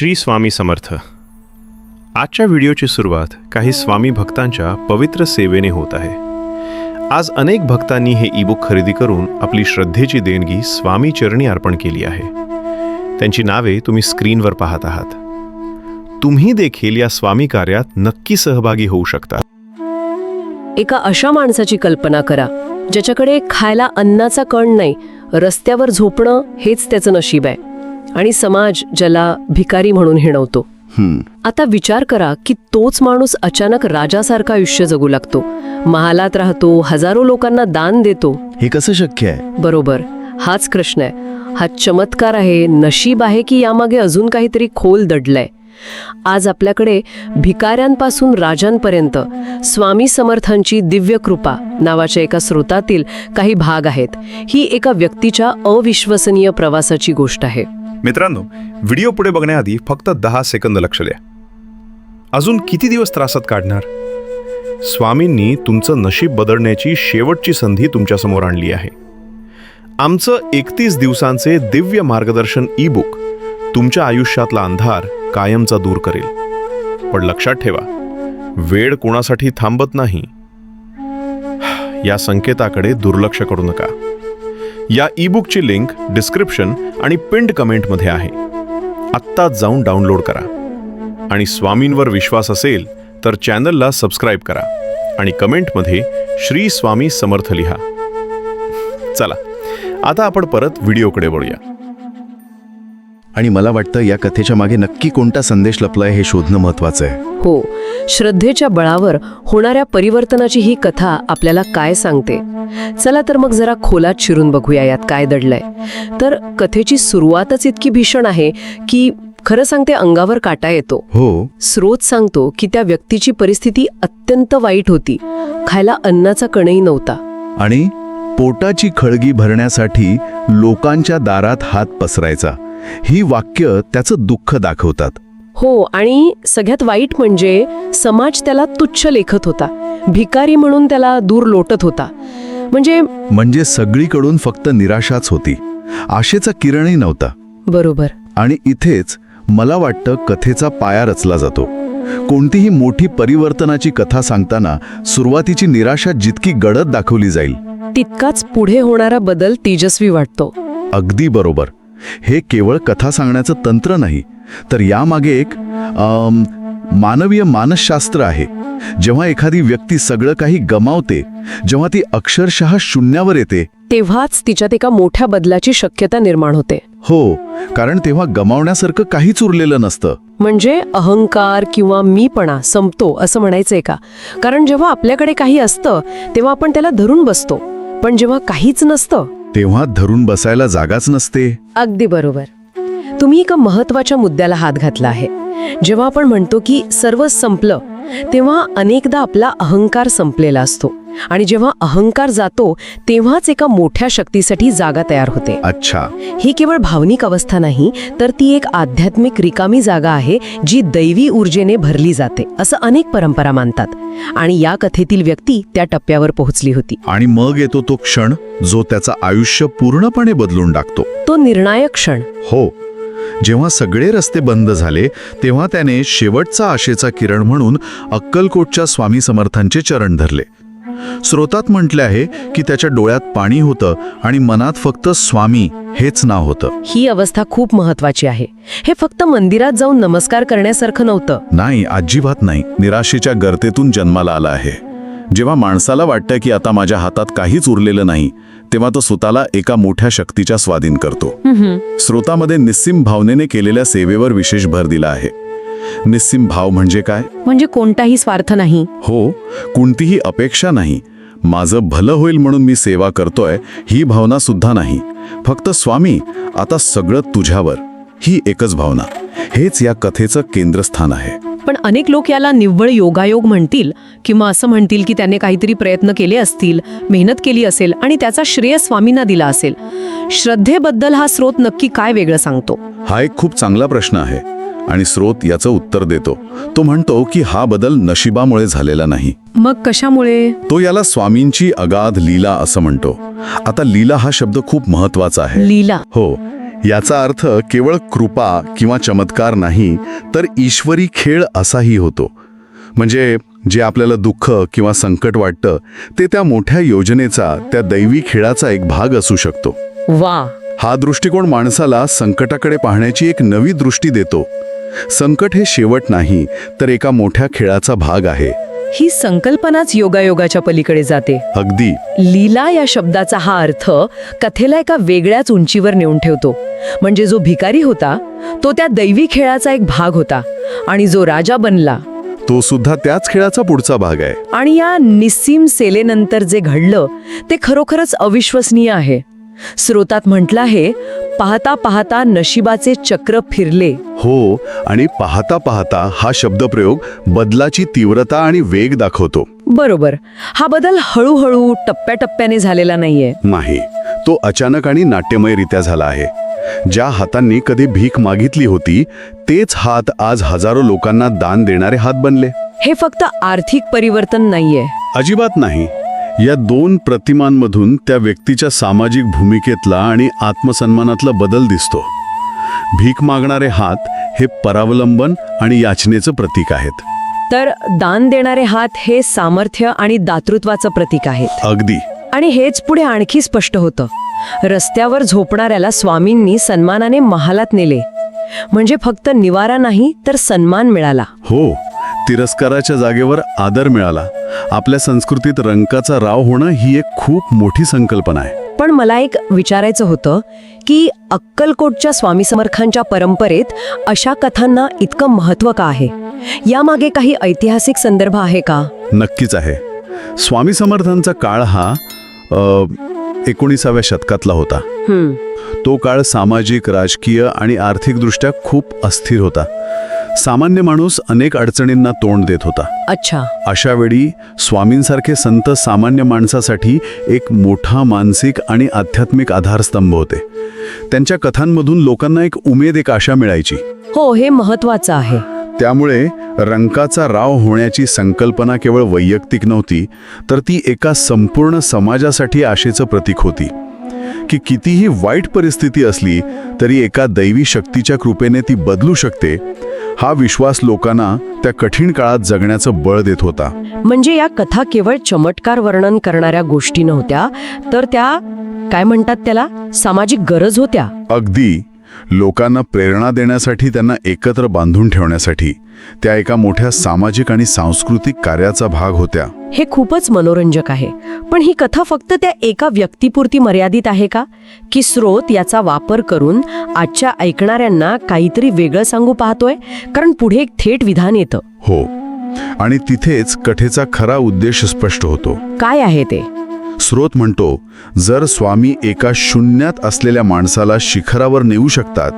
श्री स्वामी समर्थ. आजच्या व्हिडिओची सुरुवात काही स्वामी भक्तांच्या पवित्र सेवेने होत आहे. आज अनेक भक्तांनी हे ईबुक खरेदी करून आपली श्रद्धेची देणगी स्वामी चरणी अर्पण केली आहे. त्यांची नावे तुम्ही स्क्रीनवर पाहत आहात. तुम्ही देखील या स्वामी कार्यात नक्की सहभागी होऊ शकता. एका अशा माणसाची कल्पना करा ज्याच्याकडे खायला अन्नाचा कण नाही रस्त्यावर झोपणं हेच त्याचं नशीब आहे. आणि समाज ज्याला भिकारी म्हणून हिणवतो. आता विचार करा की तोच माणूस अचानक राजासारखं आयुष्य जगू लागतो. महालात राहतो हजारो लोकांना दान देतो. हे कसं शक्य आहे? बरोबर. हाच प्रश्न आहे. हा चमत्कार आहे नशीब आहे की यामागे अजून काहीतरी खोल दडलंय. आज आपल्याकडे भिकाऱ्यांपासून राजांपर्यंत स्वामी समर्थांची दिव्य कृपा नावाच्या एका स्रोतातील काही भाग आहेत. ही एका व्यक्तीच्या अविश्वसनीय प्रवासाची गोष्ट आहे. मित्रांनो व्हिडिओ पुढे बघण्याआधी फक्त दहा सेकंद लक्ष द्या. अजून किती दिवस त्रासात काढणार? स्वामींनी तुमचं नशीब बदलण्याची शेवटची संधी तुमच्यासमोर आणली आहे. आमचं एकतीस दिवसांचे दिव्य मार्गदर्शन ई बुक तुमच्या आयुष्यातला अंधार कायमचा दूर करेल. पण लक्षात ठेवा वेळ कोणासाठी थांबत नाही. या संकेताकडे दुर्लक्ष करू नका. या ईबुकची लिंक डिस्क्रिप्शन आणि पिंड कमेंटमध्ये आहे. आत्ताच जाऊन डाउनलोड करा. आणि स्वामींवर विश्वास असेल तर चॅनलला सबस्क्राईब करा आणि कमेंटमध्ये श्री स्वामी समर्थ लिहा. चला आता आपण परत व्हिडिओकडे वळूया. आणि मला वाटतं या कथेच्या मागे नक्की कोणता संदेश लपलाय हे शोधणं महत्वाचं आहे. हो श्रद्धेच्या बळावर होणाऱ्या परिवर्तनाची ही कथा आपल्याला काय सांगते? चला तर मग जरा खोलात शिरून बघूया यात काय दडलंय. तर कथेची सुरुवातच इतकी भीषण आहे की खरं सांगते अंगावर काटा येतो. हो. स्रोत सांगतो की त्या व्यक्तीची परिस्थिती अत्यंत वाईट होती. खायला अन्नाचा कणही नव्हता. आणि पोटाची खळगी भरण्यासाठी लोकांच्या दारात हात पसरायचा. ही वाक्य त्याचं दुःख दाखवतात. हो आणि सगळ्यात वाईट म्हणजे समाज त्याला तुच्छ लेखत होता. भिकारी म्हणून त्याला दूर लोटत होता. म्हणजे म्हणजे सगळीकडून फक्त निराशाच होती. आशेचा किरणही नव्हता. बरोबर. आणि इथेच मला वाटतं कथेचा पाया रचला जातो. कोणतीही मोठी परिवर्तनाची कथा सांगताना सुरुवातीची निराशा जितकी गडद दाखवली जाईल. तितकाच पुढे होणारा बदल तेजस्वी वाटतो. अगदी बरोबर. हे केवळ कथा सांगण्याचं तंत्र नाही तर यामागे एक मानवीय मानसशास्त्र आहे. जेव्हा एखादी व्यक्ती सगळं काही गमावते जेव्हा ती अक्षरशः शून्यावर येते तेव्हाच तिच्यात एका मोठ्या बदलाची शक्यता निर्माण होते. हो कारण तेव्हा गमावण्यासारखं काहीच उरलेलं नसतं. म्हणजे अहंकार किंवा मीपणा संपतो असं म्हणायचंय का? कारण जेव्हा आपल्याकडे काही असतं तेव्हा आपण त्याला धरून बसतो. पण जेव्हा काहीच नसतं तेव्हा धरून बसायला जागाच नसते. अगदी बरोबर. तुम्ही एका महत्त्वाच्या मुद्द्याला हात घातला आहे. जेव्हा आपण म्हणतो की सर्व संपलं तेव्हा अनेकदा आपला अहंकार संपलेला असतो. आणि जेव्हा अहंकार जातो तेव्हाच एका मोठ्या शक्तीसाठी जागा तयार होते. अच्छा. ही केवळ भावनिक अवस्था नाही तर ती एक आध्यात्मिक रिकामी जागा आहे जी दैवी ऊर्जेने भरली जाते असं अनेक परंपरा मानतात. आणि या कथेतील व्यक्ती त्या टप्प्यावर पोहोचली होती. आणि मग येतो तो क्षण जो त्याचं आयुष्य पूर्णपणे बदलून टाकतो. तो निर्णायक क्षण. हो. जेव्हा सगळे रस्ते बंद झाले तेव्हा त्याने शेवटचा आशेचा किरण म्हणून अक्कलकोटच्या स्वामी समर्थांचे चरण धरले. स्रोतात म्हटले आहे की त्याच्या डोळ्यात पाणी होतं आणि मनात फक्त स्वामी हेच नाव होतं. ही अवस्था खूप महत्वाची आहे. हे फक्त मंदिरात जाऊन नमस्कार करण्यासारखं नव्हतं. नाही अजिबात नाही. निराशेच्या गर्तेतून जन्माला आला आहे. जेव्हा माणसाला वाटतं की आता माझ्या हातात काहीच उरलेलं नाही तेव्हा तो स्वतःला एका मोठ्या शक्तीच्या स्वाधीन करतो. स्रोतामध्ये निस्सीम भावनेने केलेल्या सेवेवर विशेष भर दिला आहे. निस्सीम भाव म्हणजे काय? म्हणजे कोणताही स्वार्थ नाही. हो कोणतीही अपेक्षा नाही. माझं भलं होईल म्हणून मी सेवा करतोय ही भावना सुद्धा नाही. फक्त स्वामी आता सगळं तुझ्यावर. ही एकच भावना. हेच या कथेचं केंद्रस्थान आहे. पण अनेक लोक याला निव्वळ योगायोग म्हणतील किंवा असं म्हणतील की त्याने काहीतरी प्रयत्न केले असतील मेहनत केली असेल आणि त्याचा श्रेय स्वामींना दिला असेल. श्रद्धेबद्दल हा स्रोत नक्की काय वेगळं सांगतो? हा एक खूप चांगला प्रश्न आहे. आणि स्रोत याचं उत्तर देतो. तो म्हणतो की हा बदल नशिबामुळे झालेला नाही. मग कशामुळे? तो याला स्वामींची अगाध लीला असं म्हणतो. आता लीला हा शब्द खूप महत्त्वाचा आहे. लीला? हो. याचा अर्थ केवळ कृपा किंवा चमत्कार नाही तर ईश्वरी खेळ असाही होतो. म्हणजे जे आपल्याला दुःख किंवा संकट वाटतं ते त्या मोठ्या योजनेचा त्या दैवी खेळाचा एक भाग असू शकतो. वा. हा दृष्टिकोन माणसाला संकटाकडे पाहण्याची एक नवी दृष्टी देतो. संकट हे शेवट नाही तर एका मोठ्या खेळाचा भाग आहे. ही संकल्पनाच योगायोगाच्या पलीकडे जाते. अगदी. लीला या शब्दाचा हा अर्थ कथेला एका वेगळ्याच उंचीवर नेऊन ठेवतो. म्हणजे जो भिकारी होता तो त्या दैवी खेळाचा एक भाग होता आणि जो राजा बनला. तो सुद्धा त्याच खेळाचा पुढचा भाग आहे. आणि या निस्सीम सेलेनंतर जे घडलं ते खरोखरच अविश्वसनीय आहे. स्रोतात म्हटलं आहे पाहता पाहता नशिबाचे चक्र फिरले. हो आणि पाहता पाहता हा शब्दप्रयोग बदलाची तीव्रता आणि वेग दाखवतो. बरोबर. हा बदल हळूहळू टप्प्याटप्प्याने झालेला नाहीये. नाही तो अचानक आणि नाट्यमयरित्या झाला आहे. ज्या हातांनी कधी भीक मागितली होती तेच हात आज हजारो लोकांना दान देणारे हात बनले. हे फक्त आर्थिक परिवर्तन नाहीये. अजिबात नाही. या दोन प्रतिमांमधून त्या व्यक्तीच्या सामाजिक भूमिकेतला आणि आत्मसन्मानातला बदल दिसतो. भीक मागणारे हात हे परावलंबन आणि याचनेचं प्रतीक आहेत. तर दान देणारे हात हे सामर्थ्य आणि दातृत्वाचं प्रतीक आहेत. अगदी. आणि हेच पुढे आणखी स्पष्ट होतं. रस्त्यावर झोपणाऱ्याला स्वामींनी सन्मानाने महालात नेले. म्हणजे फक्त निवारा नाही तर सन्मान मिळाला. हो. तिरस्काराच्या जागेवर आदर मिळाला. आपल्या संस्कृतीत रंकाचा राव होणं ही एक खूप मोठी संकल्पना आहे. पण मला एक विचारायचं होतं की अक्कलकोटच्या स्वामी समर्थांच्या परंपरेत अशा कथांना इतकं महत्त्व का आहे? यामागे काही ऐतिहासिक संदर्भ आहे का? नक्कीच आहे. स्वामी समर्थांचा काळ हा एकोणीसाव्या शतकातला होता. तो काळ सामाजिक राजकीय आणि आर्थिकदृष्ट्या खूप अस्थिर होता. सामान्य माणूस अनेक अडचणींना तोंड देत होता. अच्छा. अशा वेळी स्वामींसारखे संत सामान्य माणसासाठी एक मोठा मानसिक आणि आध्यात्मिक आधारस्तंभ होते. त्यांच्या कथांमधून लोकांना एक उमेद एक आशा मिळायची. हो हे महत्वाचं आहे. त्यामुळे रंकाचा राव होण्याची संकल्पना केवळ वैयक्तिक नव्हती तर ती एका संपूर्ण समाजासाठी आशेचं प्रतीक होती. की कितीही वाईट परिस्थिती असली तरी एका दैवी शक्तीच्या कृपेने ती बदलू शकते हा विश्वास लोकांना त्या कठीण काळात जगण्याचं बळ देत होता. म्हणजे या कथा केवळ चमत्कार वर्णन करणाऱ्या गोष्टी नव्हत्या तर त्या काय म्हणतात त्याला सामाजिक गरज होत्या. अगदी लोकांना प्रेरणा देण्यासाठी त्यांना एकत्र बांधून ठेवण्यासाठी त्या एका मोठ्या सामाजिक आणि सांस्कृतिक कार्याचा भाग होत्या. हे खूपच मनोरंजक आहे. पण ही कथा फक्त त्या एका व्यक्तीपुरती मर्यादित आहे का? की स्रोत याचा वापर करून आजच्या ऐकणाऱ्यांना काहीतरी वेगळं सांगू पाहतोय? कारण पुढे एक थेट विधान येतं. हो. आणि तिथेच कथेचा खरा उद्देश स्पष्ट होतो. काय आहे ते? स्रोत म्हणतो जर स्वामी एका शून्यात असलेल्या माणसाला शिखरावर नेऊ शकतात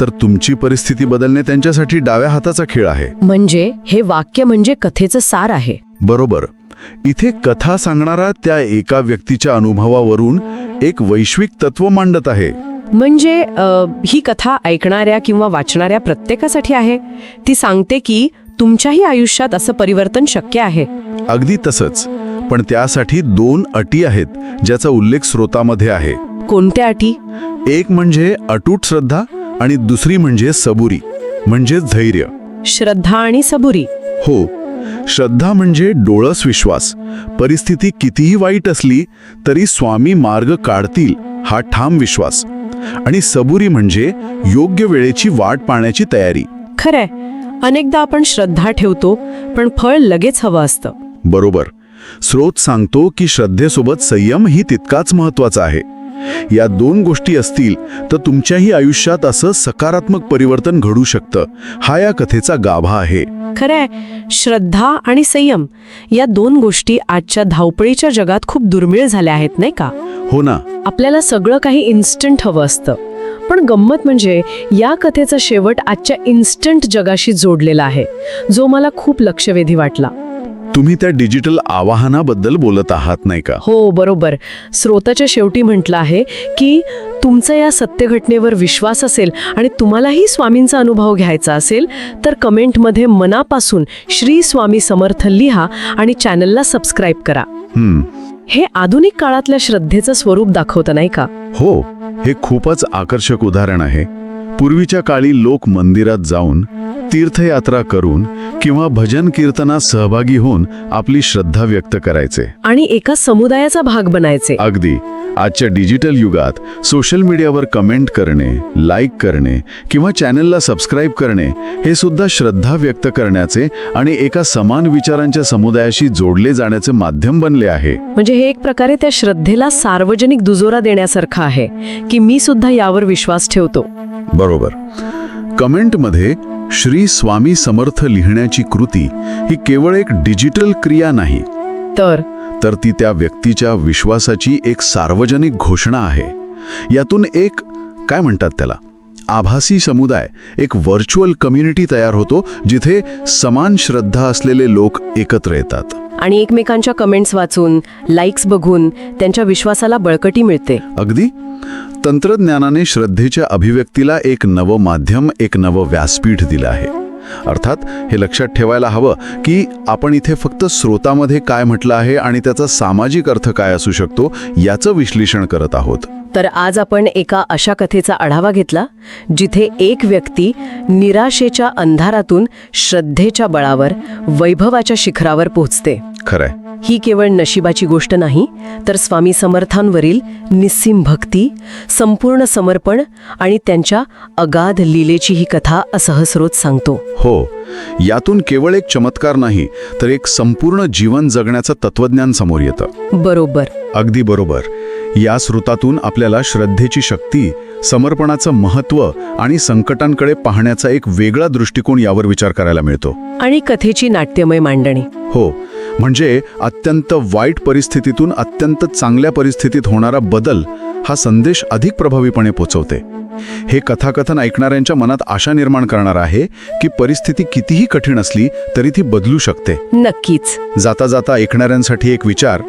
तर तुमची परिस्थिती बदलणे त्यांच्यासाठी डाव्या हाताचा खेळ आहे. म्हणजे हे वाक्य म्हणजे कथेचं सार आहे. बरोबर. इथे कथा सांगणारा त्या एका व्यक्तीच्या अनुभवावरून एक वैश्विक तत्व मांडत आहे. म्हणजे ही कथा ऐकणाऱ्या किंवा वाचणाऱ्या प्रत्येकासाठी आहे. ती सांगते की तुमच्याही आयुष्यात असं परिवर्तन शक्य आहे. अगदी तसंच. पण त्यासाठी दोन अटी आहेत ज्याचा उल्लेख स्रोतामध्ये आहे. कोणत्या अटी? एक म्हणजे अटूट श्रद्धा आणि दुसरी म्हणजे सबुरी म्हणजे धैर्य. श्रद्धा आणि सबुरी. हो श्रद्धा म्हणजे डोळस विश्वास. परिस्थिती कितीही वाईट असली तरी स्वामी मार्ग काढतील हा ठाम विश्वास. आणि सबुरी म्हणजे योग्य वेळेची वाट पाहण्याची तयारी. खरंय. अनेकदा आपण श्रद्धा ठेवतो पण फळ लगेच हवं असतं. बरोबर. स्रोत सांगतो की श्रद्धेसोबत संयम ही तितकाच महत्त्वाचा आहे. या दोन गोष्टी असतील तर तुमच्याही आयुष्यात असं सकारात्मक परिवर्तन घडू शकतं. हा या कथेचा गाभा आहे. खरंय. श्रद्धा आणि संयम या दोन गोष्टी आजच्या धावपळीच्या जगात खूप दुर्मिळ झाल्या आहेत नाही का? हो ना. आपल्याला सगळं काही इन्स्टंट हवं असतं. पण गंमत म्हणजे या कथेचा शेवट आजच्या इन्स्टंट जगाशी जोडलेला आहे जो मला खूप लक्षवेधी वाटला. तुम्ही त्या डिजिटल आवाहनाबद्दल बोलत आहात नाही का? हो बरोबर. स्रोताच्या शेवटी म्हटलं आहे की तुमचा या सत्यघटनेवर विश्वास असेल आणि तुम्हालाही स्वामींचा अनुभव घ्यायचा असेल तर कमेंटमध्ये मनापासून श्री स्वामी समर्थ लिहा आणि चॅनलला सबस्क्राईब करा. हे आधुनिक काळातल्या श्रद्धेचं स्वरूप दाखवतं नाही का? हो हे खूपच आकर्षक उदाहरण आहे. पूर्वीच्या काळी लोक मंदिरात जाऊन तीर्थयात्रा करून किंवा भजन कीर्तनात सहभागी होऊन आपली श्रद्धा व्यक्त करायचे. आणि एका समुदायाचा भाग बनायचे. अगदी. आजच्या डिजिटल युगात सोशल मीडियावर कमेंट करणे लाईक करणे किंवा चॅनलला सबस्क्राईब करणे हे सुद्धा श्रद्धा व्यक्त करण्याचे आणि एका समान विचारांच्या समुदायाशी जोडले जाण्याचे माध्यम बनले आहे. म्हणजे हे एक प्रकारे त्या श्रद्धेला सार्वजनिक दुजोरा देण्यासारखं आहे की मी सुद्धा यावर विश्वास ठेवतो. बरोबर. कमेंटमध्ये श्री स्वामी समर्थ लिहिण्याची कृती ही केवळ एक डिजिटल क्रिया नाही. तर? तर ती त्या व्यक्तीच्या विश्वासाची एक सार्वजनिक घोषणा आहे. यातून एक काय म्हणतात त्याला? आभासी समुदाय एक व्हर्च्युअल कम्युनिटी तयार होतो जिथे समान श्रद्धा असलेले लोक एकत्र येतात. आणि एकमेकांच्या कमेंट्स वाचून लाईक्स बघून त्यांच्या विश्वासाला बळकटी मिळते. अगदी? तंत्रज्ञानाने श्रद्धेच्या अभिव्यक्तीला एक नवं माध्यम एक नवं व्यासपीठ दिलं आहे. अर्थात हे लक्षात ठेवायला हवं की आपण इथे फक्त स्रोतामध्ये काय म्हटलं आहे आणि त्याचा सामाजिक अर्थ काय असू शकतो याचं विश्लेषण करत आहोत. तर आज आपण एका अशा कथेचा आढावा घेतला जिथे एक व्यक्ती निराशेच्या अंधारातून श्रद्धेच्या बळावर वैभवाच्या शिखरावर पोहोचते. खरंय. ही केवळ नशिबाची गोष्ट नाही तर स्वामी समर्थांवरील निस्सीम भक्ती संपूर्ण समर्पण आणि त्यांच्या अगाध लीलेची ही कथा असं हा स्रोत सांगतो. हो यातून केवळ एक चमत्कार नाही तर एक संपूर्ण जीवन जगण्याचं तत्वज्ञान समोर येतं. बरोबर. अगदी बरोबर. या स्रोतातून आपल्याला श्रद्धेची शक्ती समर्पणाचं महत्त्व आणि संकटांकडे पाहण्याचा एक वेगळा दृष्टिकोन यावर विचार करायला मिळतो. आणि कथेची नाट्यमय मांडणी. हो म्हणजे अत्यंत वाईट परिस्थितीतून अत्यंत चांगल्या परिस्थितीत होणारा बदल हा संदेश अधिक प्रभावीपणे पोचवते. हे कथाकथन ऐकणाऱ्यांच्या मनात आशा निर्माण करणार आहे की परिस्थिती कितीही कठीण असली तरी ती बदलू शकते. नक्कीच. जाता जाता ऐकणाऱ्यांसाठी एक विचार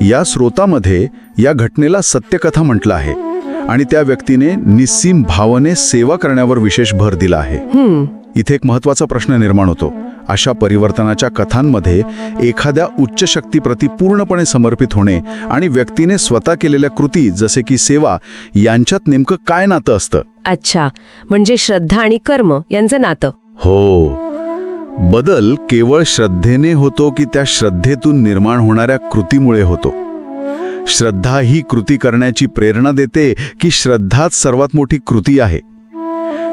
या स्रोतामध्ये या घटनेला सत्यकथा म्हटलं आहे आणि त्या व्यक्तीने निस्सीम भावने सेवा करण्यावर विशेष भर दिला आहे. इथे एक महत्त्वाचा प्रश्न निर्माण होतो. अशा परिवर्तनाच्या कथांमध्ये एखाद्या उच्च शक्तीप्रती पूर्णपणे समर्पित होणे आणि व्यक्तीने स्वतः केलेल्या कृती जसे की सेवा यांच्यात नेमकं काय नातं असतं? अच्छा म्हणजे श्रद्धा आणि कर्म यांचं नातं. हो. बदल केवळ श्रद्धेने होतो की त्या श्रद्धेतून निर्माण होणाऱ्या कृतीमुळे होतो. श्रद्धा ही कृती करण्याची प्रेरणा देते की श्रद्धाच सर्वात मोठी कृती आहे.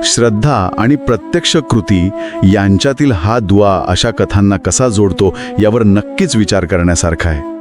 श्रद्धा आणि प्रत्यक्ष कृती यांच्यातील हा दुवा अशा कथांना कसा जोडतो यावर नक्कीच विचार करण्यासारखा आहे.